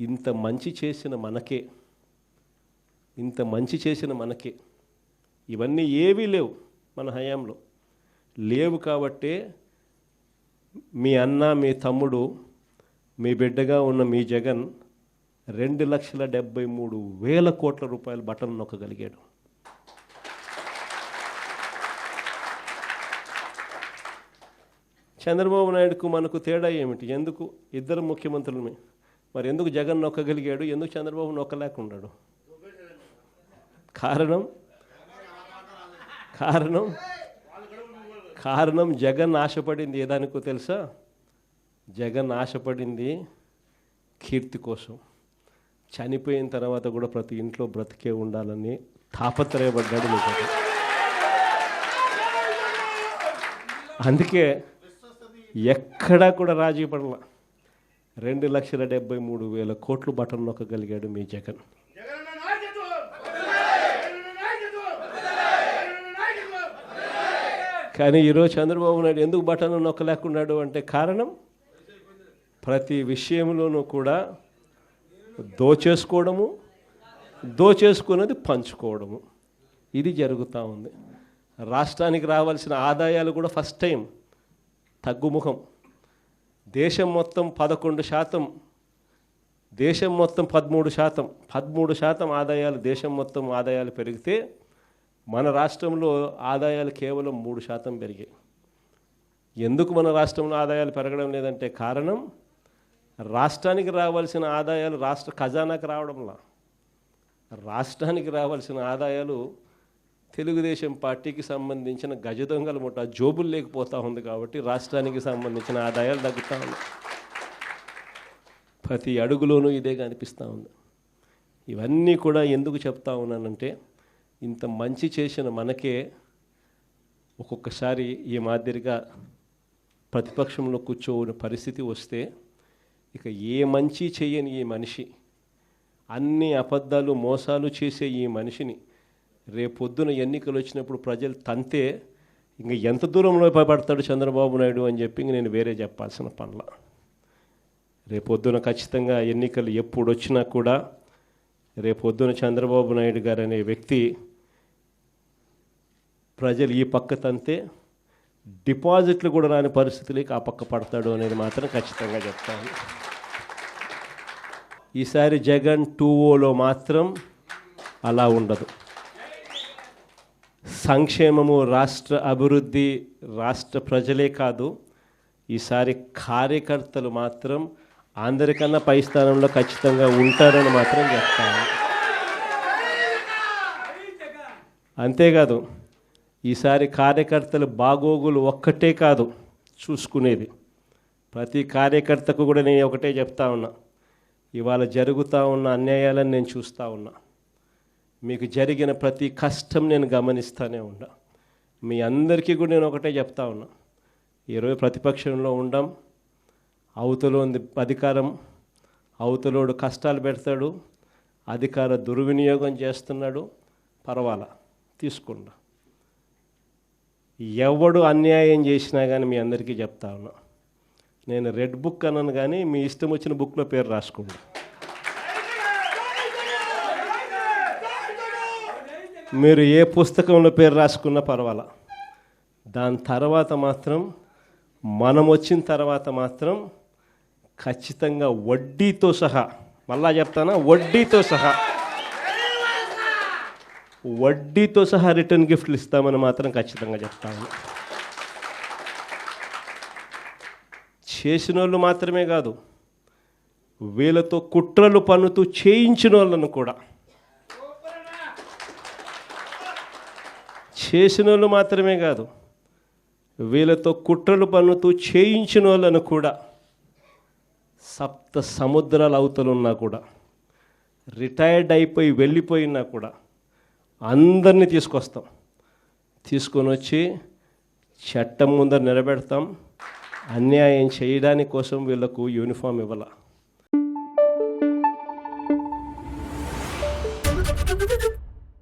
ఇంత మంచి చేసిన మనకే ఇంత మంచి చేసిన మనకే ఇవన్నీ ఏవీ లేవు మన హయాంలో. లేవు కాబట్టే మీ అన్న మీ తమ్ముడు మీ బిడ్డగా ఉన్న మీ జగన్ రెండు లక్షల డెబ్బై మూడు వేల కోట్ల రూపాయల బటన్ నొక్కగలిగాడు. చంద్రబాబు నాయుడుకు మనకు తేడా ఏమిటి? ఎందుకు? ఇద్దరు ముఖ్యమంత్రులమే. మరి ఎందుకు జగన్ నొక్కగలిగాడు? ఎందుకు చంద్రబాబు నొక్కలేకున్నాడు కారణం? కారణం? కారణం జగన్ ఆశపడింది. ఏ దానికో తెలుసా? జగన్ ఆశపడింది కీర్తి కోసం. చనిపోయిన తర్వాత కూడా ప్రతి ఇంట్లో బ్రతికే ఉండాలని తాపత్రయపడ్డాడు మీకు అందుకే ఎక్కడా కూడా రాజీ పడలా. రెండు లక్షల డెబ్బై మూడు వేల కోట్లు బటన్ నొక్కగలిగాడు మీ జగన్. కానీ ఈరోజు చంద్రబాబు నాయుడు ఎందుకు బటన్ నొక్కలేకున్నాడు అంటే కారణం? ప్రతి విషయంలోనూ కూడా దోచేసుకోవడము దోచేసుకున్నది పంచుకోవడము. ఇది జరుగుతూ ఉంది. రాష్ట్రానికి రావాల్సిన ఆదాయాలు కూడా ఫస్ట్ టైం తగ్గుముఖం. దేశం మొత్తం పదకొండు శాతం. దేశం మొత్తం పదమూడు శాతం. పదమూడు శాతం ఆదాయాలు దేశం మొత్తం ఆదాయాలు పెరిగితే మన రాష్ట్రంలో ఆదాయాలు కేవలం మూడు శాతం పెరిగాయి. ఎందుకు మన రాష్ట్రంలో ఆదాయాలు పెరగడం లేదంటే కారణం రాష్ట్రానికి రావాల్సిన ఆదాయాలు రాష్ట్ర ఖజానాకు రావడంలా. రాష్ట్రానికి రావాల్సిన ఆదాయాలు తెలుగుదేశం పార్టీకి సంబంధించిన గజ దొంగల ముఠ జోబులు లేకపోతూ ఉంది కాబట్టి రాష్ట్రానికి సంబంధించిన ఆదాయాలు తగ్గుతూ ఉంది. ప్రతి అడుగులోనూ ఇదే కనిపిస్తూ ఉంది. ఇవన్నీ కూడా ఎందుకు చెప్తా ఉన్నానంటే ఇంత మంచి చేసిన మనకే ఒక్కొక్కసారి ఈ మాదిరిగా ప్రతిపక్షంలో కూర్చోని పరిస్థితి వస్తే ఇక ఏ మంచి చేయని ఈ మనిషి అన్ని అబద్ధాలు మోసాలు చేసే ఈ మనిషిని రేపొద్దున ఎన్నికలు వచ్చినప్పుడు ప్రజలు తంతే ఇంకా ఎంత దూరంలో పడతాడు చంద్రబాబు నాయుడు అని చెప్పి ఇంక నేను వేరే చెప్పాల్సిన పనుల. రేపొద్దున ఖచ్చితంగా ఎన్నికలు ఎప్పుడు వచ్చినా కూడా రేపొద్దున చంద్రబాబు నాయుడు గారు అనే వ్యక్తి ప్రజలు ఈ పక్క తంతే డిపాజిట్లు కూడా రాని పరిస్థితులకి ఆ పక్క పడతాడు అనేది మాత్రం ఖచ్చితంగా చెప్తాను. ఈసారి జగన్ టూ ఓలో మాత్రం అలా ఉండదు. సంక్షేమము రాష్ట్ర అభివృద్ధి రాష్ట్ర ప్రజలే కాదు ఈసారి కార్యకర్తలు మాత్రం అందరికన్నా పై స్థానంలో ఖచ్చితంగా ఉంటారని మాత్రం చెప్తాను అంతేకాదు ఈసారి కార్యకర్తలు బాగోగులు ఒక్కటే కాదు చూసుకునేది. ప్రతి కార్యకర్తకు కూడా నేను ఒకటే చెప్తా ఉన్నా. ఇవాళ జరుగుతూ ఉన్న అన్యాయాలను నేను చూస్తూ ఉన్నా. మీకు జరిగిన ప్రతి కష్టం నేను గమనిస్తూనే ఉన్నా. మీ అందరికీ కూడా నేను ఒకటే చెప్తా ఉన్నా. ఈరోజు ప్రతిపక్షంలో ఉండం అవతల ఉంది అధికారం అవతలోడు కష్టాలు పెడతాడు అధికార దుర్వినియోగం చేస్తున్నాడు పర్వాలా తీసుకుండా ఎవడు అన్యాయం చేసినా కానీ మీ అందరికీ చెప్తా ఉన్నా. నేను రెడ్ బుక్ అన్నాను కానీ మీ ఇష్టం వచ్చిన బుక్లో పేరు రాసుకోండి మీరు ఏ పుస్తకంలో పేరు రాసుకున్నా పర్వాలా. దాని తర్వాత మాత్రం మనం వచ్చిన తర్వాత మాత్రం ఖచ్చితంగా వడ్డీతో సహా మళ్ళా చెప్తానా? వడ్డీతో సహా. వడ్డీతో సహా రిటర్న్ గిఫ్ట్లు ఇస్తామని మాత్రం ఖచ్చితంగా చెప్తాను చేసిన వాళ్ళు మాత్రమే కాదు వీళ్ళతో కుట్రలు పన్నుతూ చేయించిన వాళ్ళను కూడా చేసిన వాళ్ళు మాత్రమే కాదు వీళ్ళతో కుట్రలు పన్నుతూ చేయించిన వాళ్ళను కూడా సప్త సముద్రాల అవతలున్నా కూడా రిటైర్డ్ అయిపోయి వెళ్ళిపోయినా కూడా అందరినీ తీసుకొస్తాం. తీసుకొని వచ్చి చట్టం ముందర నిలబెడతాం. అన్యాయం చేయడానికి కోసం వీళ్ళకు యూనిఫామ్ ఇవ్వాల.